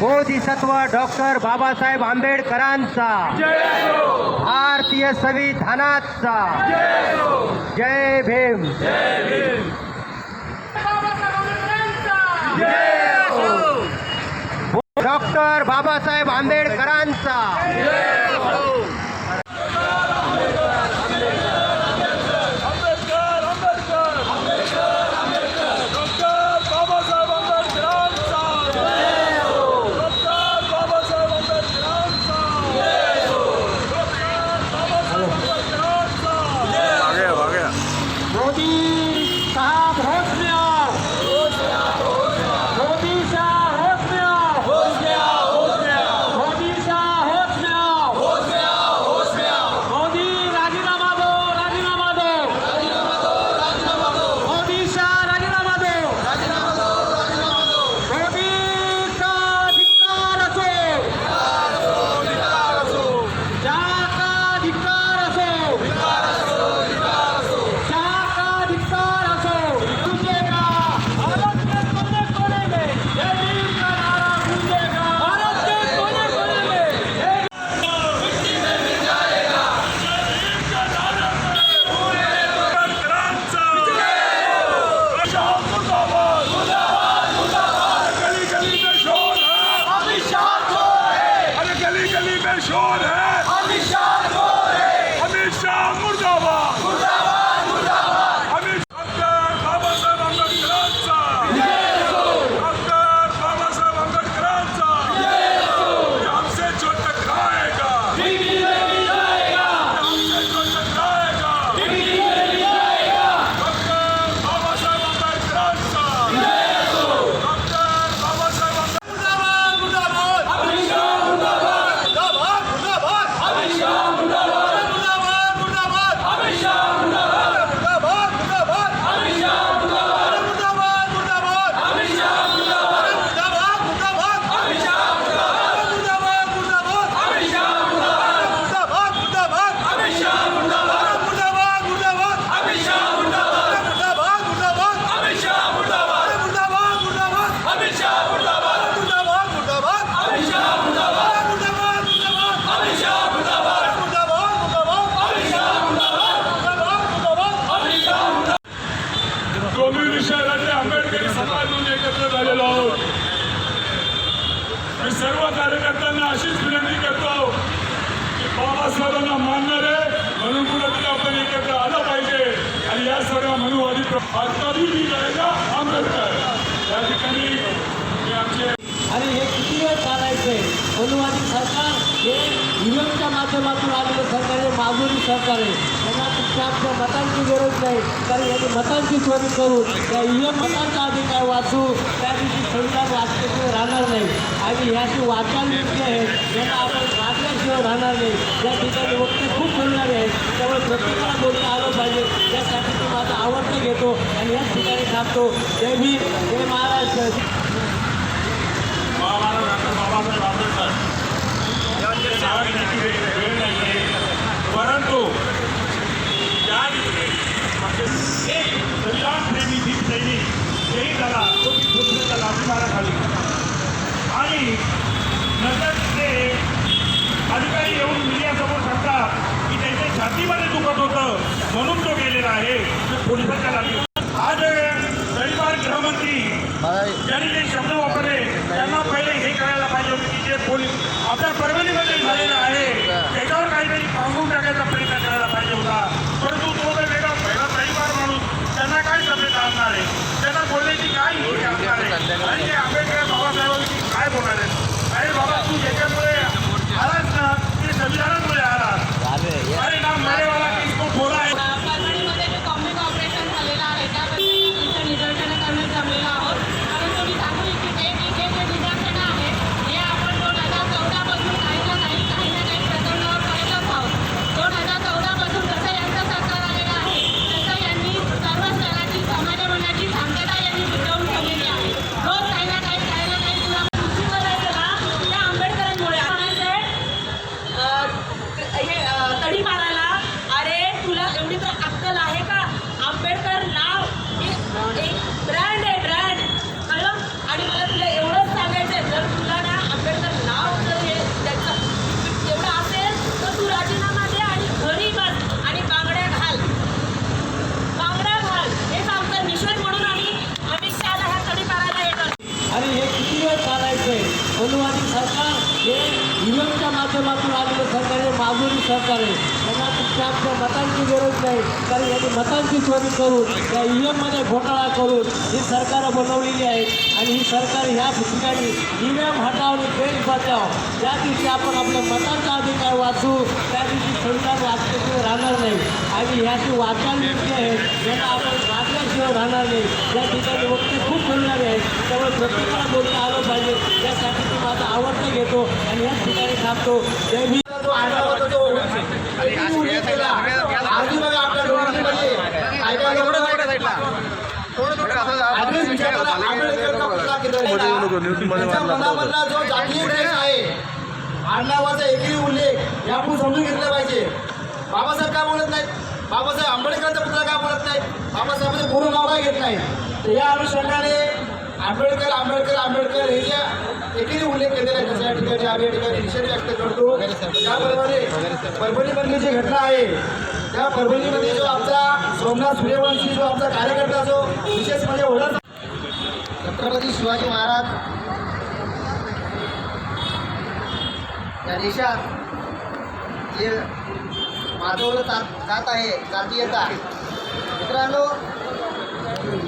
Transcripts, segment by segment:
Bodhisattva doctor Babasaheb आंबेडकरांचा. भारतीय संविधानाचा जय भीम. डॉक्टर बाबासाहेब आंबेडकरांचा. Jordan! आंबेडकरी एकत्र झालेलो आहोत. मी सर्व कार्यकर्त्यांना अशीच विनंती करतो की बाबासाहेबांना मानणारे म्हणून कुठेतरी आपण एकत्र आलं पाहिजे. आणि या सगळ्या मनोवादी आत्ताही मी जायला आंबेडकर या ठिकाणी आणि हे किती वेळ चालायचंय? मनुवादी सरकार हे युएमच्या माध्यमातून आलेलं सरकार हे माजुरी सरकार आहे. त्यांना तुमच्या मतांची गरज नाही. कारण यांनी मतांची चोरी करून त्या युएम मतांचा अधिकार वाचू त्या दिवशी संविधान वाचल्याशिवाय राहणार नाही. आणि ह्याची वाचाल व्यक्ती आहेत त्यांना आपण वाचल्याशिवाय राहणार नाही. या ठिकाणी वक्ते खूप बोलणारे आहेत. त्यामुळे प्रत्येकाला बोलणं आलं पाहिजे. त्यासाठी मी माझं आवडता घेतो आणि याच ठिकाणी थांबतो. जय भीम जय महाराष्ट्र. बाबासाहेब आंबेडकर यांचे सांगण्याची वेळ वेळ नाही आहे परंतु या एक संविधान प्रेमी भीम सैनिक शहीद झाला तो की पुस्तकाच्या लाठीमाराखाली आणि नंतर ते अधिकारी येऊन मीडियासमोर सांगतात की त्यांच्या छातीमध्ये दुखत होतं म्हणून तो गेलेला आहे. पोलिसांच्या लाठी आज रविवार गृहमंत्री ज्यांनी सहकार्य त्यांना तुमच्या आमच्या मतांची गरज नाही. कारण यांनी मतांची चोरी करून या ई एममध्ये घोटाळा करून ही सरकारं बनवलेली आहेत. आणि ही सरकार ह्या ठिकाणी ई एम हटावणे देश बचाव ज्या दिवशी आपण आपल्या मतांचा अधिकार वाचू त्या दिवशी संविधान वाचल्याशिवाय राहणार नाही. आणि ह्याची वाचाल व्यक्ती आहेत ज्यांना आपण वाचल्याशिवाय राहणार नाही. या ठिकाणी वक्ते खूप बोलणारे आहेत. त्यामुळे प्रत्येकाला बोलता आलं पाहिजे. त्यासाठी मी माझं आवडता घेतो आणि याच ठिकाणी थांबतो. जय भीम जो आढावा जो एकही उल्लेख केला आधी बघा आपल्या डोळ्यांमध्ये काय काय ऍड्रेस विचारला आंबेडकर का पुतळा किधर है ना? त्यांच्या मनामधला जो जातीय द्वेष आहे आडनावाचा एकही उल्लेख हे आपण समजून घेतलं पाहिजे. बाबासाहेब काय बोलत नाहीत? बाबासाहेब आंबेडकरांचा पुतळा काय बोलत नाही बाबासाहेबांचं पूर्ण नाव काय घेत नाही तर या अनुषंगाने आंबेडकर आंबेडकर आंबेडकर हे जे एकही उल्लेख केलेला आहे तसं या ठिकाणी आम्ही या ठिकाणी निषेध व्यक्त करतो. त्याबरोबर परभणीमधली जी घटना आहे त्या परभणीमध्ये जो आमचा सोमनाथ सूर्यवंशी जो आमचा कार्यकर्ता जो विशेष म्हणजे ओढत छत्रपती शिवाजी महाराज. या देशात जे माजवलं जात जात आहे जातीयता मित्रांनो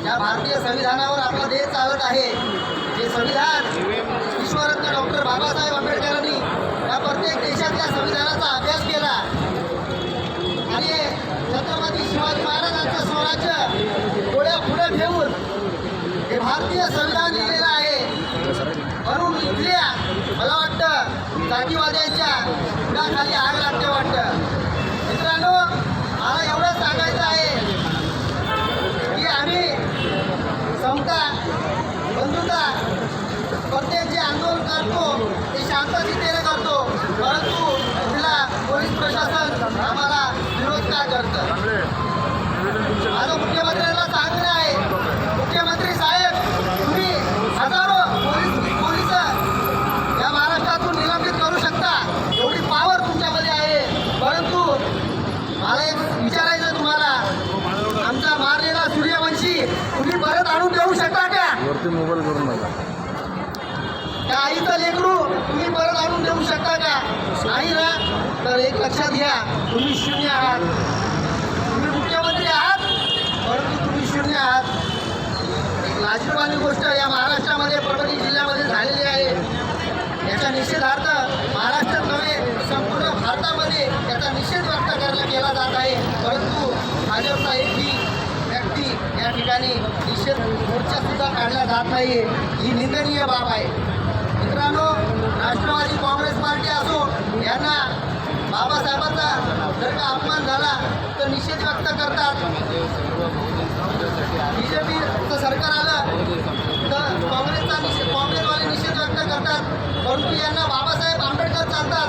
या भारतीय संविधानावर आपला देश चालत आहे. जे संविधान विश्वरत्न डॉक्टर बाबासाहेब आंबेडकरांनी या प्रत्येक देशातल्या संविधानाचा अभ्यास केला आणि छत्रपती शिवाजी महाराजांचं स्वराज्य डोळ्या पुढे ठेवून हे भारतीय संविधान लिहिलेलं आहे. म्हणून इथल्या मला वाटतं जातीवाद्यांच्या खाली आग लागते वाटतं. मित्रांनो मला एवढं सांगायचं आहे की आम्ही समता बंधुता प्रत्येक जे आंदोलन करतो ते शांततेने करतो परंतु तिला पोलीस प्रशासन आम्हाला विरोध का करतं? माझं मुख्यमंत्र्यांना मोबाईल करून बघा. त्या आईचं लेकरू तुम्ही परत आणून देऊ शकता का? नाही ना? तर एक लक्षात घ्या तुम्ही शून्य आहात. तुम्ही मुख्यमंत्री आहात परंतु तुम्ही शून्य आहात. एक लाजीरवाणी गोष्ट या महाराष्ट्रामध्ये परभणी जिल्ह्यामध्ये झालेली आहे. याचा निषेधार्थ महाराष्ट्रात नव्हे संपूर्ण भारतामध्ये याचा निषेध व्यक्त करण्यात केला जात आहे. परंतु भाजपचा ठिकाणी निषेध मोर्चा सुद्धा काढला जात नाही ही निंदनीय बाब आहे. मित्रांनो राष्ट्रवादी काँग्रेस पार्टी असो यांना बाबासाहेबांचा जर का अपमान झाला तर निषेध व्यक्त करतात. बी जे पीचं सरकार आलं तर काँग्रेसचा निषेध काँग्रेसवाले निषेध व्यक्त करतात परंतु यांना बाबासाहेब आंबेडकर चालतात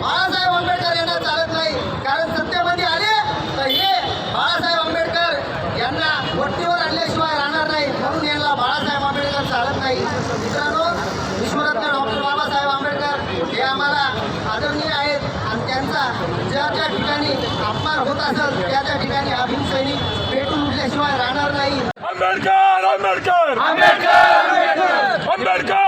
बाळासाहेब आंबेडकर यांना चालत नाही कारण सत्तेमध्ये आले तर हे बाळासाहेब आंबेडकर यांना वट्टीवर आणल्याशिवाय राहणार नाही म्हणून यांना बाळासाहेब आंबेडकर चालत नाही मित्रांनो विश्वरत्न डॉक्टर बाबासाहेब आंबेडकर हे आम्हाला आदरणीय आहेत. आणि त्यांचा ज्या ज्या ठिकाणी अपमान होत असेल त्या त्या ठिकाणी हा भीमसैनिक पेटून उठल्याशिवाय राहणार नाही. आंबेडकर! आंबेडकर आंबेडकर! आंबेडकर!